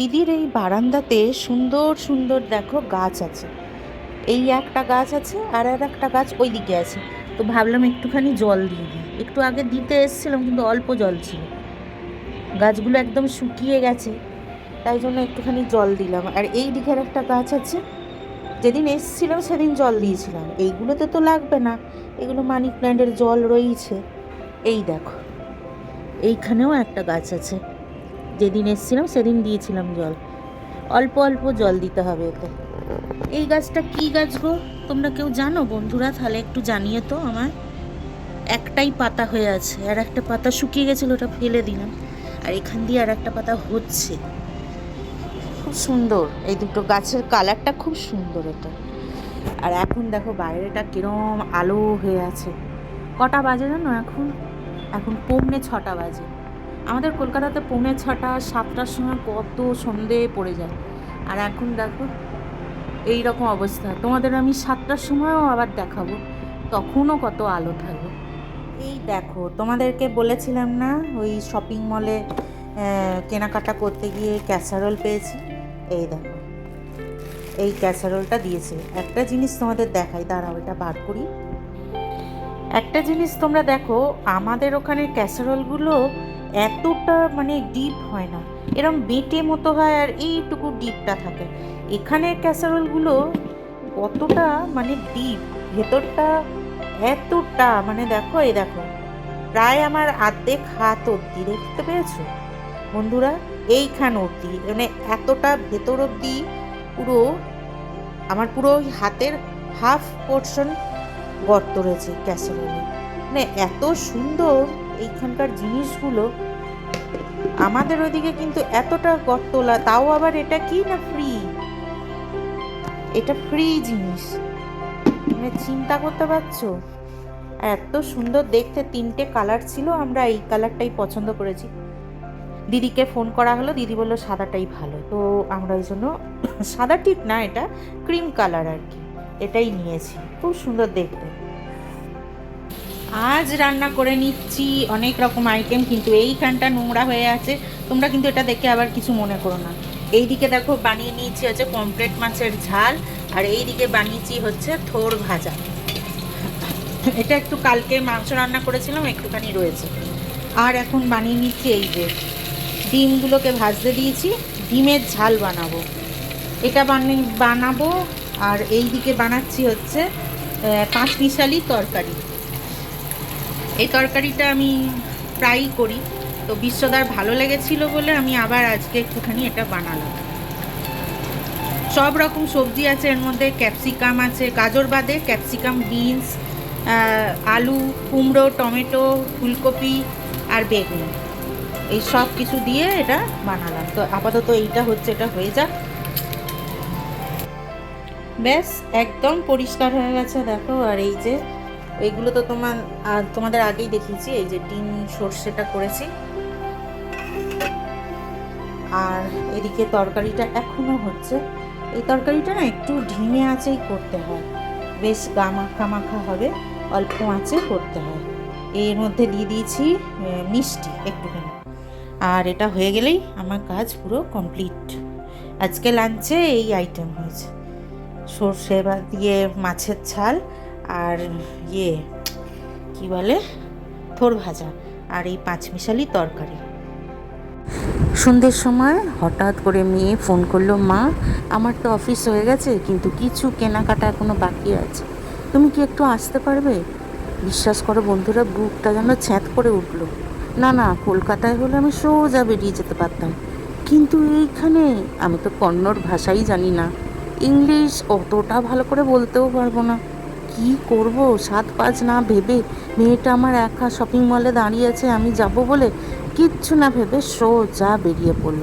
দিদির এই বারান্দাতে সুন্দর সুন্দর দেখো গাছ আছে। এই একটা গাছ আছে আর আর একটা গাছ ওই দিকে আছে। তো ভাবলাম একটুখানি জল দিয়ে দিই। একটু আগে দিতে এসেছিলাম কিন্তু অল্প জল ছিল। গাছগুলো একদম শুকিয়ে গেছে, তাই জন্য একটুখানি জল দিলাম। আর এই দিকের একটা গাছ আছে, যেদিন এসেছিলাম সেদিন জল দিয়েছিলাম। এইগুলোতে তো লাগবে না, এগুলো মানি প্ল্যান্টের জল রয়েছে। এই দেখো, এইখানেও একটা গাছ আছে। যেদিন এসেছিলাম, সেদিন দিয়েছিলাম জল। অল্প অল্প জল দিতে হবে এতে এই গাছটা কি গাছ গো? তোমরা কেউ জানো বন্ধুরা? তাহলে একটু জানিয়ে তো আমার একটাই পাতা হয়ে আছে, আর একটা পাতা শুকিয়ে গেছিল, ওটা ফেলে দিলাম। আর এখান দিয়ে আর একটা পাতা হচ্ছে। খুব সুন্দর। এই দুটো গাছের কালারটা খুব সুন্দর এটা। আর এখন দেখো বাইরেটা কিরম আলো হয়ে আছে। কটা বাজে জানো এখন? এখন পৌনে ছটা বাজে। আমাদের কলকাতাতে পৌনে ছটা, সাতটার সময় কত সন্ধে পড়ে যায়। আর এখন দেখো এই রকম অবস্থা। তোমাদের আমি সাতটার সময়ও আবার দেখাবো, তখনও কত আলো থাকবে। এই দেখো, তোমাদেরকে বলেছিলাম না, ওই শপিং মলে কেনাকাটা করতে গিয়ে ক্যাসারোল পেয়েছি? এই দেখো, এই ক্যাসারোলটা দিয়েছে। একটা জিনিস তোমাদের দেখাই, দাঁড়াও, এটা বার করি। একটা জিনিস তোমরা দেখো, আমাদের ওখানে ক্যাসারোলগুলো এতটা মানে ডিপ হয় না। এরম বেটে মতো হয় আর এইটুকু ডিপটা থাকে। এখানের ক্যাসারোলগুলো কতটা মানে ডিপ ভেতরটা এতটা মানে দেখো, এই দেখো, প্রায় আমার আর্ধেক হাত অবধি, দেখতে পেয়েছ? বন্ধুরা, এইখান অবধি মানে এতটা ভেতর অবধি পুরো, আমার পুরো ওই হাতের হাফ পোর্শন গর্ত রয়েছে ক্যাসারোলে মানে এত সুন্দর এইখানকার জিনিসগুলো আমাদের ওইদিকে কিন্তু এতটা গর্তলা তাও আবার এটা কি না ফ্রি এটা ফ্রি জিনিস। মানে চিন্তা করতে পারছ? এত সুন্দর দেখতে, তিনটে কালার ছিল, আমরা এই কালারটাই পছন্দ করেছি। দিদিকে ফোন করা হলো, দিদি বলল সাদাটাই ভালো। তো আমরা ওই জন্য সাদা ঠিক না, এটা ক্রিম কালার আর কি। এটাই নিয়েছি। খুব সুন্দর দেখতে। আজ রান্না করে নিচ্ছি, অনেক রকম আইটেম কিন্তু এইখানটা নোংরা হয়ে আছে। তোমরা কিন্তু এটা দেখে আবার কিছু মনে করো না। এইদিকে দেখো বানিয়ে নিয়েছি হচ্ছে পমপ্লেট মাছের ঝাল, আর এইদিকে বানিয়েছি হচ্ছে থোর ভাজা। এটা একটু কালকে মাংস রান্না করেছিলাম, একটুখানি রয়েছে। আর এখন বানিয়ে নিচ্ছি এই যে ডিমগুলোকে ভাজতে দিয়েছি, ডিমের ঝাল বানাবো। এটা বানি, বানাবো, আর এই দিকে বানাচ্ছি হচ্ছে পাঁচ মিশালি তরকারি। এই তরকারিটা আমি প্রায়ই করি। তো বিশ্বদার ভালো লেগেছিল বলে আমি আবার আজকে একটুখানি এটা বানালাম। সব রকম সবজি আছে, এর মধ্যে ক্যাপসিকাম আছে, গাজর বাদে ক্যাপসিকাম, বিনস আলু, কুমড়ো, টমেটো, ফুলকপি আর বেগুন। এই সব কিছু দিয়ে এটা বানালাম। তো আপাতত এইটা হচ্ছে, এটা হয়ে যাক। ব্যাস, একদম পরিষ্কার হয়ে গেছে, দেখো। আর এই যে এইগুলো তো তোমার তোমাদের আগেই দেখিয়েছি, এই যে ডিম সর্ষেটা করেছি। আর এদিকে তরকারিটা এখনও হচ্ছে। এই তরকারিটা না একটু ঢিমে আঁচেই করতে হয়। বেশ গামাখা মাখা হবে, অল্প আঁচে করতে হয়। এর মধ্যে দিয়ে দিয়েছি মিষ্টি একটুখানি। আর এটা হয়ে গেলেই আমার কাজ পুরো কমপ্লিট। আজকে লাঞ্চে এই আইটেম হয়েছে। সর্ষে বা দিয়ে মাছের ঝাল আর ইয়ে কি বলে? থোর ভাজা আর এই পাঁচমিশালি তরকারি। সন্ধ্যের সময় হঠাৎ করে মেয়ে ফোন করল, মা, আমার তো অফিস হয়ে গেছে, কিন্তু কিছু কেনাকাটা এখনও বাকি আছে। তুমি কি একটু আসতে পারবে? বিশ্বাস করো বন্ধুরা, বুকটা যেন ছ্যাঁত করে উঠল। না না, কলকাতায় হলে আমি সোজা বেরিয়ে যেতে পারতাম। কিন্তু এইখানে আমি তো কন্নড় ভাষাই জানি না। ইংলিশ অতটা ভালো করে বলতেও পারব না। কি করব? সাত পাঁচ না ভেবে মেয়েটা আমার একা শপিং মলে দাঁড়িয়ে আছে, আমি যাব বলে কিচ্ছু না ভেবে সোজা বেরিয়ে পড়ল।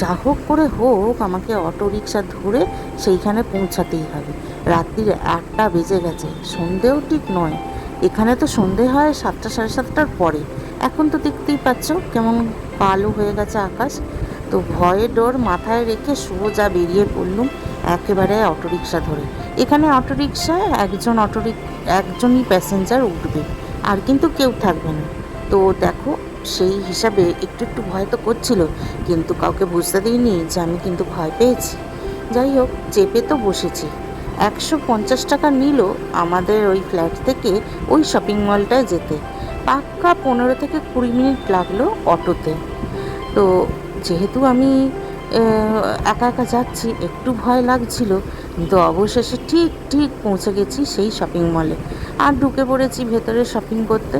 যা হোক করে হোক, আমাকে অটো রিক্সা ধরে সেইখানে পৌঁছাতেই হবে। রাত্রির একটা বেজে গেছে, সন্ধেও ঠিক নয়। এখানে তো সন্ধে হয় সাতটা সাড়ে সাতটার পরে। এখন তো দেখতেই পাচ্ছ কেমন কালো হয়ে গেছে আকাশ। তো ভয়ে ডোর মাথায় রেখে সোজা বেরিয়ে পড়লুম একেবারে অটোরিকশা ধরে। এখানে অটোরিকশায় একজন অটো একজনই প্যাসেঞ্জার উঠবে, আর কিন্তু কেউ থাকবে না। তো দেখো, সেই হিসাবে একটু একটু ভয় তো করছিল, কিন্তু কাউকে বুঝতে দিইনি যে আমি কিন্তু ভয় পেয়েছি। যাই হোক, চেপে তো বসেছি। একশো পঞ্চাশ টাকা নিল আমাদের ওই ফ্ল্যাট থেকে ওই শপিং মলটায় যেতে। পাক্কা পনেরো থেকে কুড়ি মিনিট লাগল অটোতে। তো যেহেতু আমি একা একা যাচ্ছি, একটু ভয় লাগছিল, কিন্তু অবশেষে ঠিক ঠিক পৌঁছে গেছি সেই শপিং মলে আর ঢুকে পড়েছি ভেতরে শপিং করতে।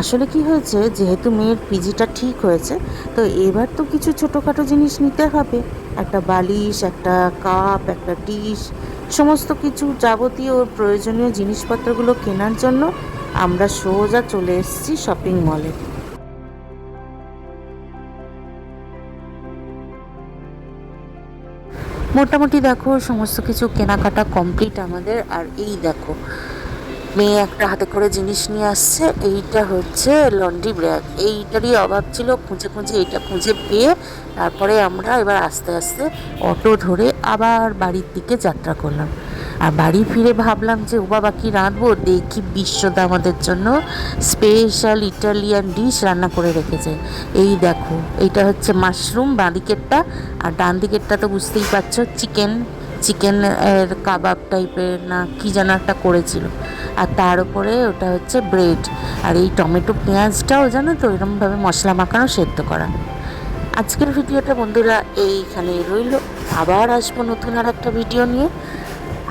আসলে কি হয়েছে, যেহেতু মেয়ের পিজিটা ঠিক হয়েছে, তো এবার তো কিছু ছোটোখাটো জিনিস নিতে হবে। একটা বালিশ, একটা কাপ একটা ডিশ সমস্ত কিছু যাবতীয় প্রয়োজনীয় জিনিসপত্রগুলো কেনার জন্য আমরা সোজা চলে এসেছি শপিং মলে মোটামুটি দেখো, সমস্ত কিছু কেনাকাটা কমপ্লিট আমাদের। আর এই দেখো, মেয়ে একটা হাতে করে জিনিস নিয়ে আসছে। এইটা হচ্ছে লন্ড্রি ব্যাগ এইটারই অভাব ছিল, খুঁজে খুঁজে এইটা খুঁজে পেয়ে তারপরে আমরা এবার আস্তে আস্তে অটো ধরে আবার বাড়ির দিকে যাত্রা করলাম। আর বাড়ি ফিরে ভাবলাম যে, ও বাবা, কি রাঁধবো? দেখি বিশ্বদা আমাদের জন্য স্পেশাল ইটালিয়ান ডিশ রান্না করে রেখেছে। এই দেখো এইটা হচ্ছে মাশরুম বাঁ দিকেরটা আর ডান দিকেরটা তো বুঝতেই পারছ চিকেন চিকেন এর কাবাব টাইপের না, কি যেন একটা করেছিল। আর তার উপরে ওটা হচ্ছে ব্রেড আর এই টমেটো পেঁয়াজটাও জানো তো এরকমভাবে মশলা মাখানো সেদ্ধ করা। আজকের ভিডিওটা বন্ধুরা এইখানেই রইল। আবার আসব নতুন আর একটা ভিডিও নিয়ে।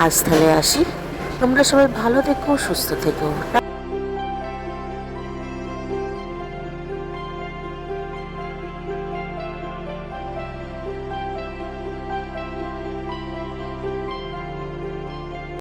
আজ তাহলে আসি। তোমরা সবাই ভালো থেকো সুস্থ থেকো।